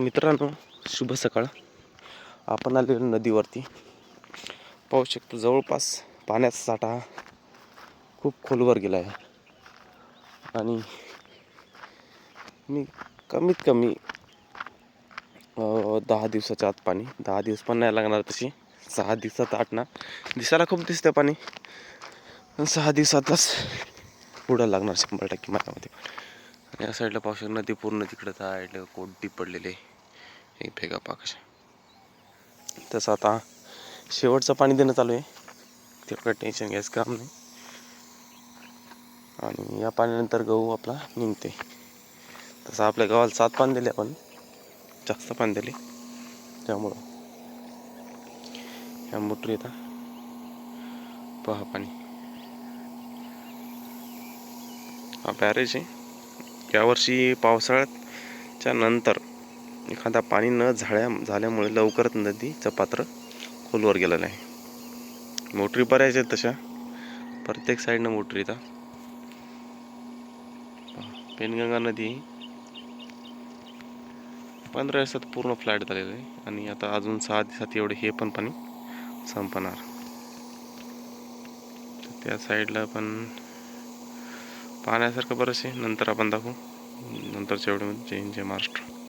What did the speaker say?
मित्रांनो शुभ सकाळ. आपण आलेलो नदीवरती. पाहू शकतो जवळपास पाण्याचा साठा खूप खोलवर गेला आहे आणि मी कमीत कमी दहा दिवसाच्या आत पाणी दहा दिवस पण नाही लागणार तशी. सहा दिवसात आठ ना. दिसायला खूप दिसतं पाणी. पण सहा दिवसातच पुढं लागणार शंभर टक्के माझ्यामध्ये आणि या साईडला पाहू शकतो नदी पूर्ण तिकडं साईडला कोटी पडलेले एक भेगा पाकश. तसं आता शेवटचं पाणी देणं चालू आहे. तेवढं टेन्शन घ्यायचं काम नाही. आणि या पाण्यानंतर गहू आपला निघते. तसं आपल्या गावाला सात पाणी दिले आपण. जास्त पाणी दिले. त्यामुळं ह्या मोटर येतात पहा पाणी. हा बॅरेज आहे. यावर्षी पावसाळ्याच्या नंतर एखादा पाणी न झाल्या झाल्यामुळे लवकरच नदीचं पात्र खोलवर गेलेलं आहे. मोटरी बऱ्याच आहेत तशा. प्रत्येक साईडनं मोटरी येतात पेनगंगा नदी. पंधरा दिवसात पूर्ण फ्लॅट झालेलं आहे आणि आता अजून सहा दिवसात एवढे हे पण पाणी संपणार. तर त्या साईडला पण पाहण्यासारखं बरंच आहे. नंतर आपण दाखवू. नंतरच्या एवढे जय हिंद जय महाराष्ट्र.